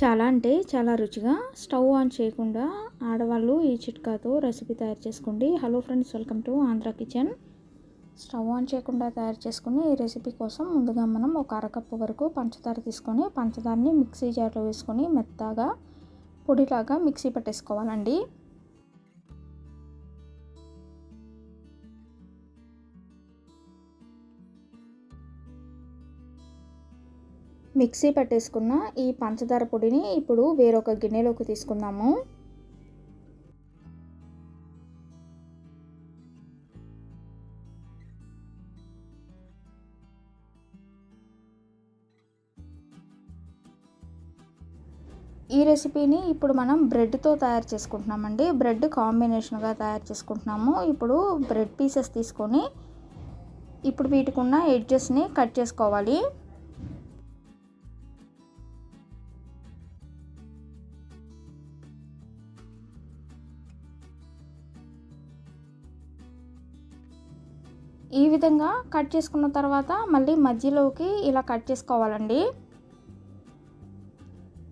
చాలా అంటే చాలా రుచిగా స్టవ్ ఆన్ చేయకుండా ఆడవాళ్ళు ఈ చిట్కాతో రెసిపీ తయారు చేసుకోండి. Hello friends welcome to Andhra kitchen. Stove on చేయకుండా తయారు చేసుకుని ఈ రెసిపీ కోసం ముందుగా మనం ఒక అరకప్పు వరకు పంచదార తీసుకొని పంచదారని మిక్సీ జార్లో వేసుకొని మెత్తగా పొడిలాగా మిక్సీ పట్టేసుకోవాలండి. మిక్సీ పట్టేసుకున్న ఈ పంచదార పొడిని ఇప్పుడు వేరొక గిన్నెలోకి తీసుకుందాము. ఈ రెసిపీని ఇప్పుడు మనం బ్రెడ్తో తయారు చేసుకుంటున్నామండి. బ్రెడ్ కాంబినేషన్గా తయారు చేసుకుంటున్నాము. ఇప్పుడు బ్రెడ్ పీసెస్ తీసుకొని ఇప్పుడు వీటికున్న ఎడ్జెస్ని కట్ చేసుకోవాలి. ఈ విధంగా కట్ చేసుకున్న తర్వాత మళ్ళీ మధ్యలోకి ఇలా కట్ చేసుకోవాలండి.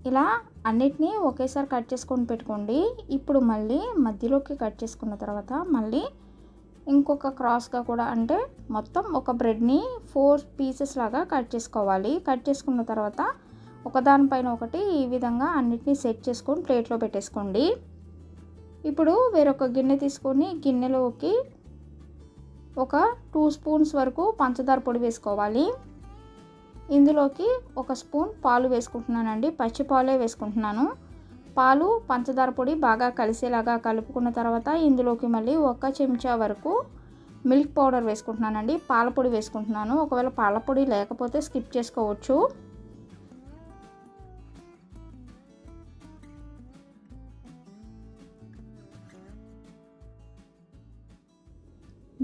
ఇలా అన్నిటినీ ఒకేసారి కట్ చేసుకొని పెట్టుకోండి. ఇప్పుడు మళ్ళీ మధ్యలోకి కట్ చేసుకున్న తర్వాత మళ్ళీ ఇంకొక క్రాస్గా కూడా అంటే మొత్తం ఒక బ్రెడ్ని ఫోర్ పీసెస్ లాగా కట్ చేసుకోవాలి. కట్ చేసుకున్న తర్వాత ఒకదానిపైన ఒకటి ఈ విధంగా అన్నిటినీ సెట్ చేసుకొని ప్లేట్లో పెట్టేసుకోండి. ఇప్పుడు వేరొక గిన్నె తీసుకొని గిన్నెలోకి ఒక టూ స్పూన్స్ వరకు పంచదార పొడి వేసుకోవాలి. ఇందులోకి ఒక స్పూన్ పాలు వేసుకుంటున్నానండి. పచ్చి పాలే వేసుకుంటున్నాను. పాలు పంచదార పొడి బాగా కలిసేలాగా కలుపుకున్న తర్వాత ఇందులోకి మళ్ళీ ఒక చెంచా వరకు మిల్క్ పౌడర్ వేసుకుంటున్నానండి. పాల పొడి వేసుకుంటున్నాను. ఒకవేళ పాల పొడి లేకపోతే స్కిప్ చేసుకోవచ్చు.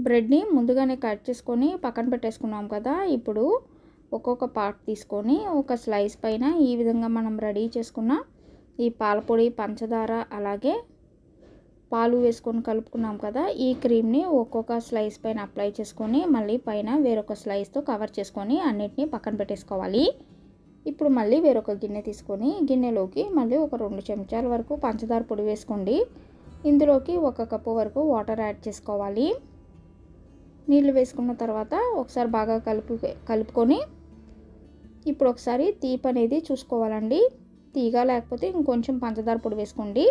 బ్రెడ్ని ముందుగానే కట్ చేసుకొని పక్కన పెట్టేసుకున్నాం కదా ఇప్పుడు ఒక్కొక్క పార్ట్ తీసుకొని ఒక స్లైస్ పైన ఈ విధంగా మనం రెడీ చేసుకున్న ఈ పాలపొడి పంచదార అలాగే పాలు వేసుకొని కలుపుకున్నాం కదా ఈ క్రీమ్ని ఒక్కొక్క స్లైస్ పైన అప్లై చేసుకొని మళ్ళీ పైన వేరొక స్లైస్తో కవర్ చేసుకొని అన్నిటినీ పక్కన పెట్టేసుకోవాలి. ఇప్పుడు మళ్ళీ వేరొక గిన్నె తీసుకొని గిన్నెలోకి మళ్ళీ ఒక రెండు చెంచాల వరకు పంచదార పొడి వేసుకోండి. ఇందులోకి ఒక కప్పు వరకు వాటర్ యాడ్ చేసుకోవాలి. నీళ్ళు వేసుకున్న తర్వాత ఒకసారి బాగా కలుపు కలుపుకొని ఇప్పుడు ఒకసారి తీపి అనేది చూసుకోవాలండి. తీగ లేకపోతే ఇంకొంచెం పంచదార పొడి వేసుకోండి.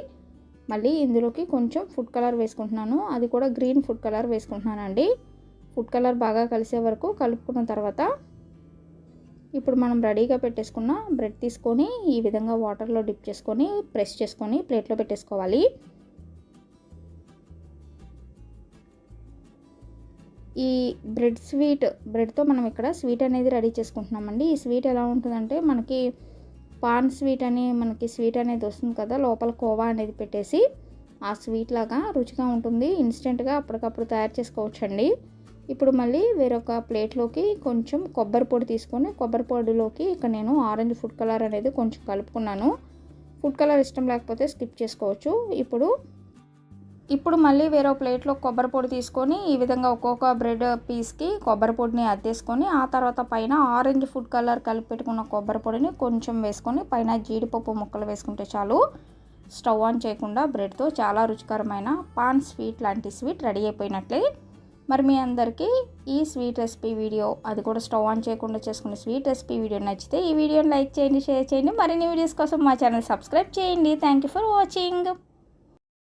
మళ్ళీ ఇందులోకి కొంచెం ఫుడ్ కలర్ వేసుకుంటున్నాను. అది కూడా గ్రీన్ ఫుడ్ కలర్ వేసుకుంటున్నానండి. ఫుడ్ కలర్ బాగా కలిసే వరకు కలుపుకున్న తర్వాత ఇప్పుడు మనం రెడీగా పెట్టేసుకున్న బ్రెడ్ తీసుకొని ఈ విధంగా వాటర్లో డిప్ చేసుకొని ప్రెస్ చేసుకొని ప్లేట్లో పెట్టేసుకోవాలి. ఈ బ్రెడ్ స్వీట్ బ్రెడ్తో మనం ఇక్కడ స్వీట్ అనేది రెడీ చేసుకుంటున్నామండి. ఈ స్వీట్ ఎలా ఉంటుందంటే మనకి పాన్ స్వీట్ అని మనకి స్వీట్ అనేది వస్తుంది కదా లోపల కోవా అనేది పెట్టేసి ఆ స్వీట్ లాగా రుచిగా ఉంటుంది. ఇన్స్టెంట్గా అప్పటికప్పుడు తయారు చేసుకోవచ్చండి. ఇప్పుడు మళ్ళీ వేరొక ప్లేట్లోకి కొంచెం కొబ్బరి పొడి తీసుకొని కొబ్బరి పొడిలోకి ఇక్కడ నేను ఆరెంజ్ ఫుడ్ కలర్ అనేది కొంచెం కలుపుకున్నాను. ఫుడ్ కలర్ ఇష్టం లేకపోతే స్కిప్ చేసుకోవచ్చు. ఇప్పుడు ఇప్పుడు మళ్ళీ వేరే ప్లేట్లో కొబ్బరి పొడి తీసుకొని ఈ విధంగా ఒక్కొక్క బ్రెడ్ పీస్కి కొబ్బరి పొడిని అద్దేసుకొని ఆ తర్వాత పైన ఆరెంజ్ ఫుడ్ కలర్ కలిపి పెట్టుకున్న కొబ్బరి పొడిని కొంచెం వేసుకొని పైన జీడిపప్పు ముక్కలు వేసుకుంటే చాలు. స్టవ్ ఆన్ చేయకుండా బ్రెడ్తో చాలా రుచికరమైన పాన్ స్వీట్ లాంటి స్వీట్ రెడీ అయిపోయినట్లే. మరి మీ అందరికీ ఈ స్వీట్ రెసిపీ వీడియో అది కూడా స్టవ్ ఆన్ చేయకుండా చేసుకునే స్వీట్ రెసిపీ వీడియో నచ్చితే ఈ వీడియోని లైక్ చేయండి షేర్ చేయండి. మరిన్ని వీడియోస్ కోసం మా ఛానల్ సబ్స్క్రైబ్ చేయండి. Thank you for watching.